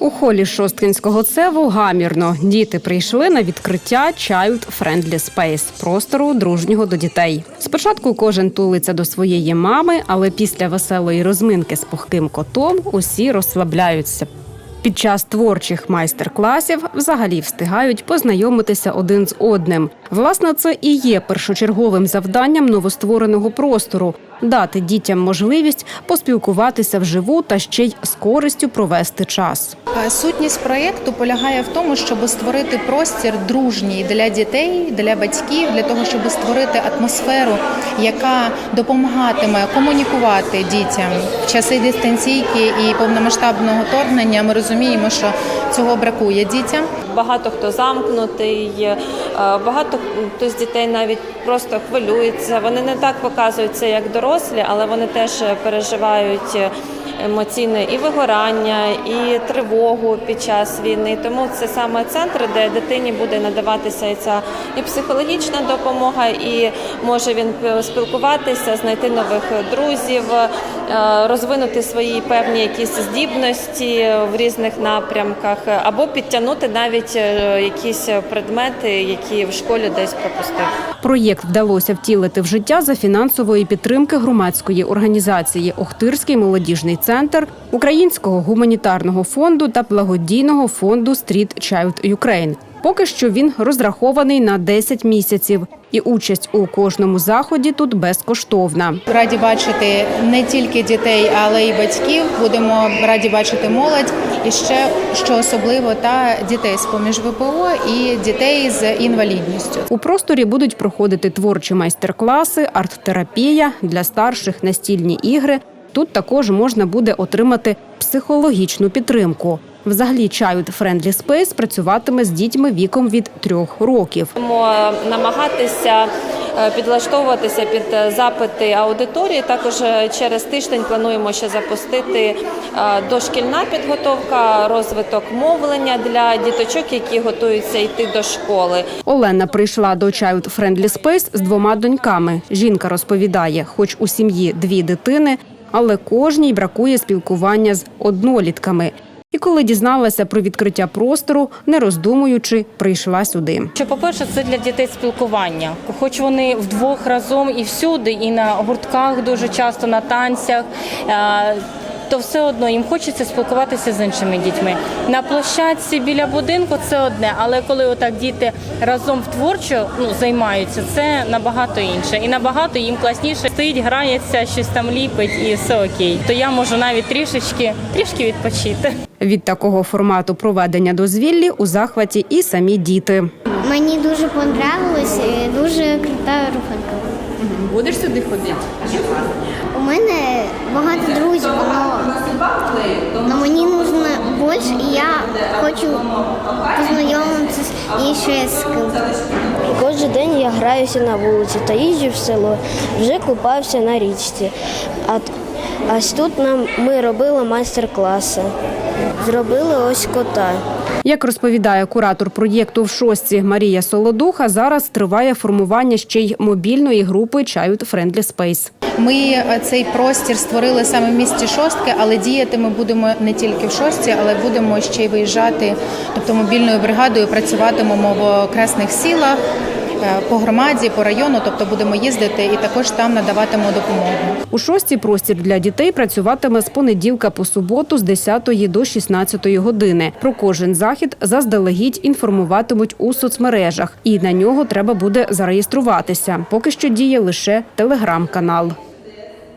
У холі Шосткинського цеву гамірно. Діти прийшли на відкриття Child Friendly Space – простору дружнього до дітей. Спочатку кожен тулиться до своєї мами, але після веселої розминки з пухким котом усі розслабляються. Під час творчих майстер-класів взагалі встигають познайомитися один з одним. Власне, це і є першочерговим завданням новоствореного простору дати дітям можливість поспілкуватися вживу та ще й з користю провести час. Е, Сутність проєкту полягає в тому, щоб створити простір дружній для дітей, для батьків, для того, щоб створити атмосферу, яка допомагатиме комунікувати дітям в часи дистанційки і повномасштабного вторгнення. Ми розуміємо, що цього бракує дітям. Багато хто замкнутий, е, багато хто з дітей навіть просто хвилюється. Вони не так показуються, як дорослі, але вони теж переживають емоційне і вигорання, і тривогу під час війни. Тому це саме центр, де дитині буде надаватися і ця і психологічна допомога, і може він спілкуватися, знайти нових друзів, розвинути свої певні якісь здібності в різних напрямках, або підтягнути навіть е, якісь предмети, які в школі десь пропустив. Проєкт вдалося втілити в життя за фінансової підтримки громадської організації Охтирський молодіжний центр, Українського гуманітарного фонду та благодійного фонду Street Child Ukraine. Поки що він розрахований на 10 місяців, і участь у кожному заході тут безкоштовна. Раді бачити не тільки дітей, але й батьків. Будемо раді бачити молодь і ще що особливо та дітей з поміж ВПО і дітей з інвалідністю. У просторі будуть проходити творчі майстер-класи, арт-терапія для старших настільні ігри. Тут також можна буде отримати психологічну підтримку. Взагалі, Child Friendly Space працюватиме з дітьми віком від трьох років. Будемо намагатися е, підлаштовуватися під е, запити аудиторії. Також е, через тиждень плануємо ще запустити е, дошкільна підготовка, розвиток мовлення для діточок, які готуються йти до школи. Олена прийшла до Child Friendly Space з двома доньками. Жінка розповідає, хоч у сім'ї дві дитини, але кожній бракує спілкування з однолітками. І коли дізналася про відкриття простору, не роздумуючи, прийшла сюди. Що, по-перше, це для дітей спілкування. Хоч вони вдвох разом і всюди, і на гуртках дуже часто, на танцях. е, То все одно їм хочеться спілкуватися з іншими дітьми. На площадці біля будинку це одне, але коли отак діти разом в творчо ну, займаються, це набагато інше. І набагато їм класніше стоїть, грається, щось там ліпить і все окей. То я можу навіть трішечки, трішки відпочити. Від такого формату проведення дозвіллі у захваті і самі діти. Мені дуже понравилось, дуже крута руханка. Будеш сюди ходити? У мене багато друзів, але мені потрібно більше, і я хочу познайомитися ще з ким. Кожен день я граюся на вулиці та їжджу в село. Вже купався на річці. А а ось тут нам ми робили майстер-класи. Зробили ось кота. Як розповідає куратор проєкту в шостці Марія Солодуха, зараз триває формування ще й мобільної групи Child Friendly Space. Ми е, цей простір створили саме в місті Шостки, але діяти ми будемо не тільки в шостці, але будемо ще й виїжджати, тобто мобільною бригадою працюватимемо в окресних сілах. Е, По громаді, по району, тобто будемо їздити і також там надаватимемо допомогу. У шостій простір для дітей працюватиме з понеділка по суботу з 10 до 16 години. Про кожен захід заздалегідь інформуватимуть у соцмережах, і на нього треба буде зареєструватися. Поки що діє лише телеграм-канал.